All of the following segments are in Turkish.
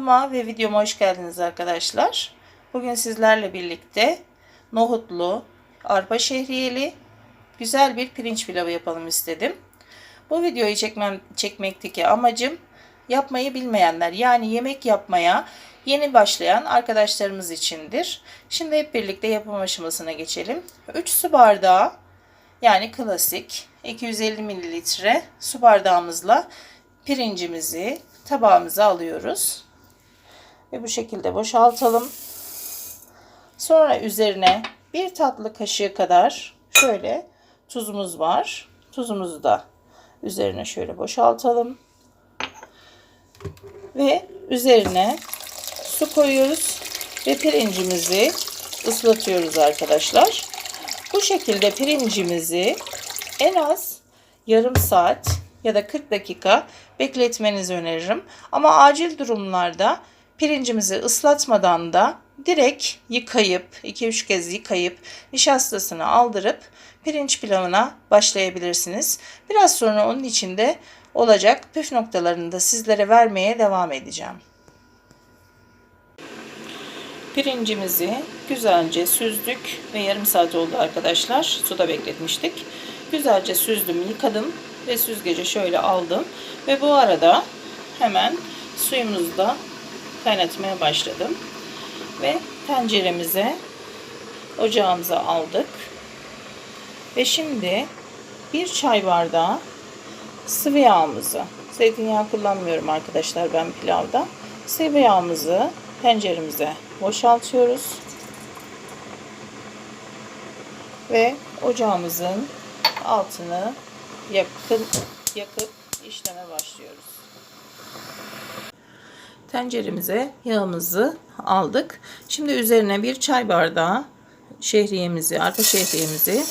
Kanalıma ve videoma hoş geldiniz arkadaşlar. Bugün sizlerle birlikte nohutlu, arpa şehriyeli güzel bir pirinç pilavı yapalım istedim. Bu videoyu çekmem, çekmekteki amacım yapmayı bilmeyenler yani yemek yapmaya yeni başlayan arkadaşlarımız içindir. Şimdi hep birlikte yapım aşamasına geçelim. 3 su bardağı yani klasik 250 mililitre su bardağımızla pirincimizi tabağımıza alıyoruz. Ve bu şekilde boşaltalım. Sonra üzerine bir tatlı kaşığı kadar şöyle tuzumuz var. Tuzumuzu da üzerine şöyle boşaltalım. Ve üzerine su koyuyoruz ve pirincimizi ıslatıyoruz arkadaşlar. Bu şekilde pirincimizi en az yarım saat ya da 40 dakika bekletmenizi öneririm. Ama acil durumlarda pirincimizi ıslatmadan da direkt yıkayıp 2-3 kez yıkayıp nişastasını aldırıp pirinç pilavına başlayabilirsiniz. Biraz sonra onun içinde olacak püf noktalarını da sizlere vermeye devam edeceğim. Pirincimizi güzelce süzdük ve yarım saat oldu arkadaşlar. Suda bekletmiştik. Güzelce süzdüm, yıkadım ve süzgece şöyle aldım. Ve bu arada hemen suyumuzu da kaynatmaya başladım. Ve tenceremize ocağımıza aldık. Ve şimdi bir çay bardağı sıvı yağımızı, zeytinyağı kullanmıyorum arkadaşlar ben pilavda. Sıvı yağımızı tenceremize boşaltıyoruz. Ve ocağımızın altını yakın yakıp işleme başlıyoruz. Tenceremize yağımızı aldık. Şimdi üzerine bir çay bardağı şehriyemizi, arpa şehriyemizi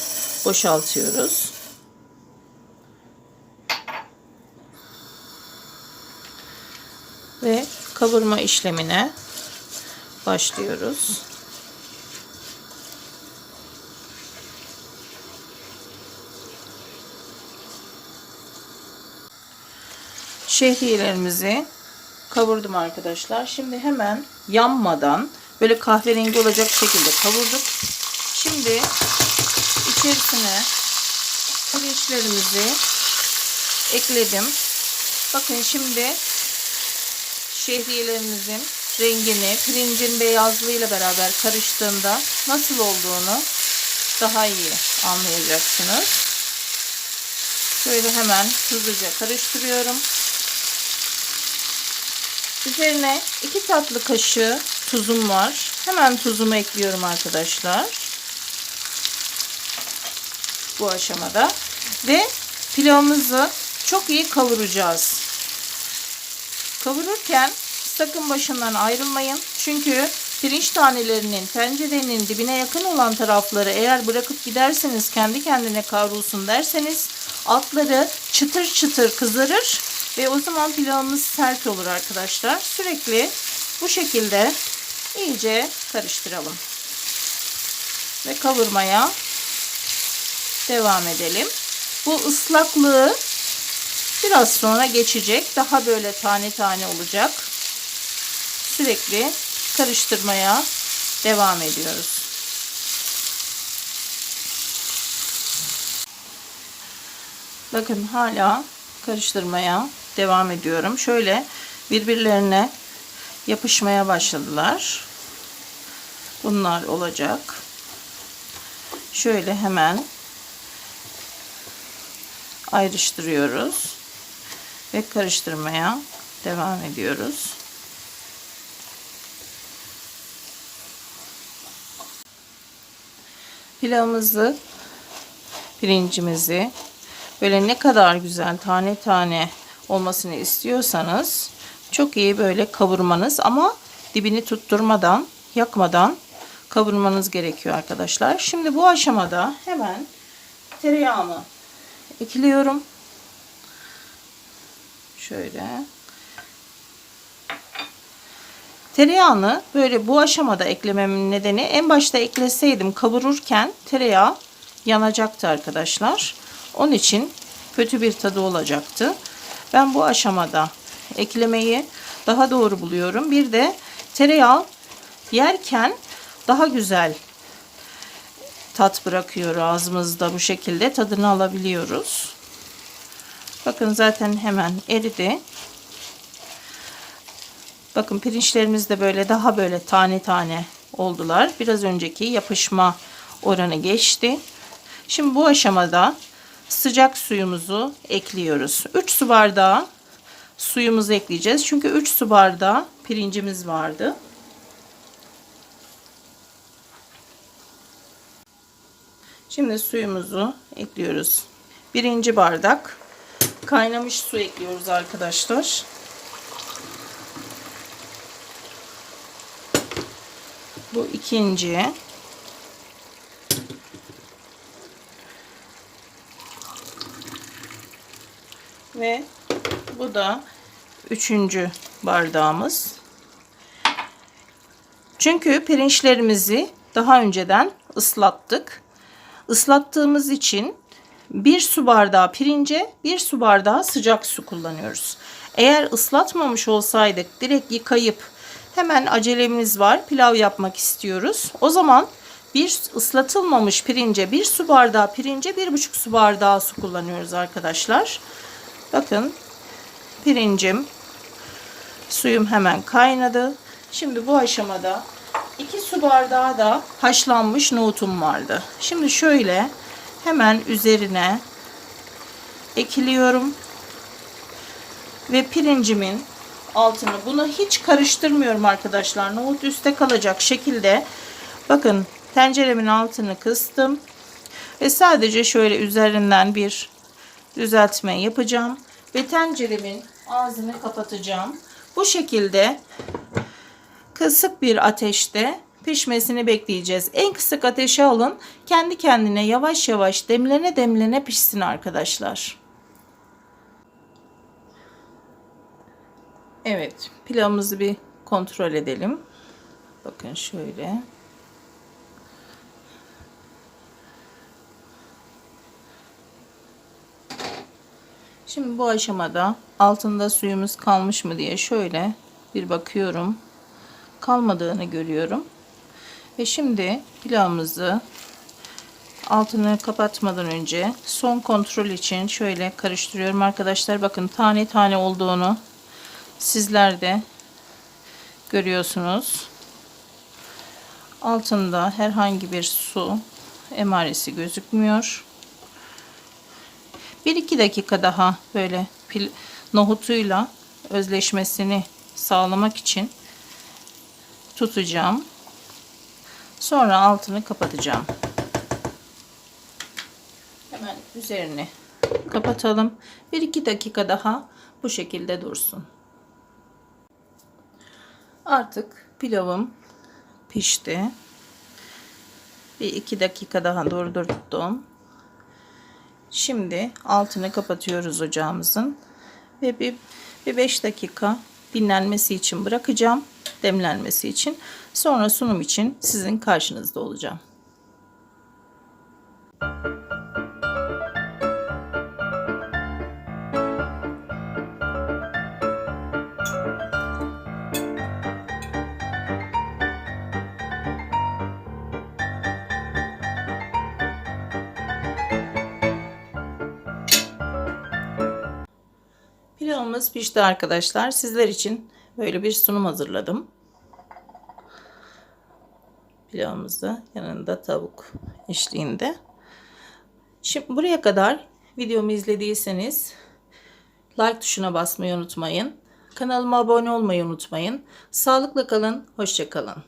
boşaltıyoruz. Ve kavurma işlemine başlıyoruz. Şehriyelerimizi kavurdum arkadaşlar. Şimdi hemen yanmadan böyle kahverengi olacak şekilde kavurduk. Şimdi içerisine pirinçlerimizi ekledim. Bakın şimdi şehriyelerimizin rengini pirincin beyazlığıyla beraber karıştığında nasıl olduğunu daha iyi anlayacaksınız. Şöyle hemen hızlıca karıştırıyorum. Üzerine 2 tatlı kaşığı tuzum var. Hemen tuzumu ekliyorum arkadaşlar. Bu aşamada. Ve pilavımızı çok iyi kavuracağız. Kavururken sakın başından ayrılmayın. Çünkü pirinç tanelerinin tencerenin dibine yakın olan tarafları eğer bırakıp giderseniz kendi kendine kavrulsun derseniz altları çıtır çıtır kızarır ve o zaman pilavımız sert olur arkadaşlar. Sürekli bu şekilde iyice karıştıralım. Ve kavurmaya devam edelim. Bu ıslaklığı biraz sonra geçecek. Daha böyle tane tane olacak. Sürekli karıştırmaya devam ediyoruz. Bakın hala karıştırmaya devam ediyorum. Şöyle birbirlerine yapışmaya başladılar. Bunlar olacak. Şöyle hemen ayrıştırıyoruz ve karıştırmaya devam ediyoruz. Pilavımızı, pirincimizi böyle ne kadar güzel tane tane olmasını istiyorsanız çok iyi böyle kavurmanız ama dibini tutturmadan, yakmadan kavurmanız gerekiyor arkadaşlar. Şimdi bu aşamada hemen tereyağımı ekliyorum. Şöyle. Tereyağını böyle bu aşamada eklememin nedeni en başta ekleseydim kavururken tereyağı yanacaktı arkadaşlar. Onun için kötü bir tadı olacaktı. Ben bu aşamada eklemeyi daha doğru buluyorum. Bir de tereyağı yerken daha güzel tat bırakıyor ağzımızda bu şekilde tadını alabiliyoruz. Bakın zaten hemen eridi. Bakın pirinçlerimiz de böyle daha böyle tane tane oldular. Biraz önceki yapışma oranı geçti. Şimdi bu aşamada sıcak suyumuzu ekliyoruz. 3 su bardağı suyumuzu ekleyeceğiz. Çünkü 3 su bardağı pirincimiz vardı. Şimdi suyumuzu ekliyoruz. Birinci bardak kaynamış su ekliyoruz arkadaşlar. Bu ikinci. Ve bu da üçüncü bardağımız. Çünkü pirinçlerimizi daha önceden ıslattık. Islattığımız için bir su bardağı pirince bir su bardağı sıcak su kullanıyoruz. Eğer ıslatmamış olsaydık direkt yıkayıp hemen acelemiz var pilav yapmak istiyoruz. O zaman bir ıslatılmamış pirince bir su bardağı pirince bir buçuk su bardağı su kullanıyoruz arkadaşlar. Bakın pirincim suyum hemen kaynadı. Şimdi bu aşamada 2 su bardağı da haşlanmış nohutum vardı. Şimdi şöyle hemen üzerine ekliyorum. Ve pirincimin altını bunu hiç karıştırmıyorum arkadaşlar. Nohut üstte kalacak şekilde bakın tenceremin altını kıstım. Ve sadece şöyle üzerinden bir düzeltme yapacağım. Ve tenceremin ağzını kapatacağım. Bu şekilde kısık bir ateşte pişmesini bekleyeceğiz. En kısık ateşe alın. Kendi kendine yavaş yavaş demlene demlene pişsin arkadaşlar. Evet, pilavımızı bir kontrol edelim. Bakın şöyle. Şimdi bu aşamada altında suyumuz kalmış mı diye şöyle bir bakıyorum. Kalmadığını görüyorum. Ve şimdi pilavımızı altını kapatmadan önce son kontrol için şöyle karıştırıyorum arkadaşlar. Bakın tane tane olduğunu sizler de görüyorsunuz. Altında herhangi bir su emaresi gözükmüyor. 1-2 dakika daha böyle pil, nohutuyla özleşmesini sağlamak için tutacağım. Sonra altını kapatacağım. Hemen üzerini kapatalım. 1-2 dakika daha bu şekilde dursun. Artık pilavım pişti. Bir iki dakika daha durdurdum. Şimdi altını kapatıyoruz ocağımızın ve bir, bir 5 dakika dinlenmesi için bırakacağım. Demlenmesi için. Sonra sunum için sizin karşınızda olacağım. Pilavımız pişti arkadaşlar. Sizler için böyle bir sunum hazırladım. Pilavımızda yanında tavuk eşliğinde. Şimdi buraya kadar videomu izlediyseniz like tuşuna basmayı unutmayın. Kanalıma abone olmayı unutmayın. Sağlıkla kalın, hoşça kalın.